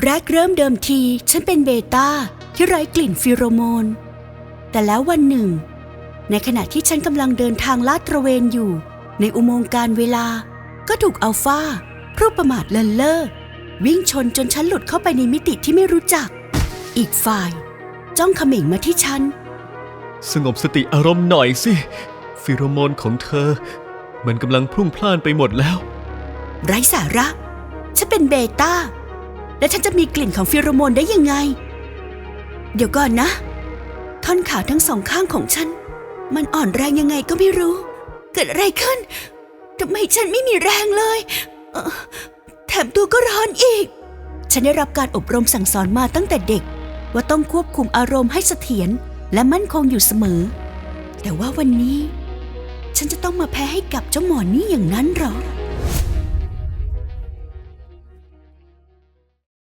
แรกเริ่มเดิมทีฉันเป็นเบต้าที่ไร้กลิ่นฟิโรโมน แต่แล้ววันหนึ่ง ในขณะที่ฉันกำลังเดินทางลาดตระเวนอยู่ ในอุโมงค์การเวลา ก็ถูกอัลฟารูปประมาทเลินเล่อวิ่งชนจนฉันหลุดเข้าไปในมิติที่ไม่รู้จัก อีกฝ่าย จ้องเขม่งมาที่ฉัน สงบสติอารมณ์หน่อยสิ ฟิโรโมนของเธอ มันกำลังพรุ่งพล่านไปหมดแล้ว ไร้สาระ ฉันเป็นเบต้า และฉันจะมีกลิ่นของฟิโรโมนได้ยังไง เดี๋ยวก่อนนะ ท่อนขาทั้งสองข้างของฉัน มันอ่อนแรงยังไงก็ไม่รู้ เกิดอะไรขึ้นทำไมฉันไม่มีแรงเลยเแถมตัวก็ร้อนอีก ฉันได้รับการอบรมสั่งสอนมาตั้งแต่เด็ก ว่าต้องควบคุมอารมณ์ให้เสถียรและมั่นคงอยู่เสมอ แต่ว่าวันนี้ ฉันจะต้องมาแพ้ให้กับเจ้าหมอนี่อย่างนั้นหรอ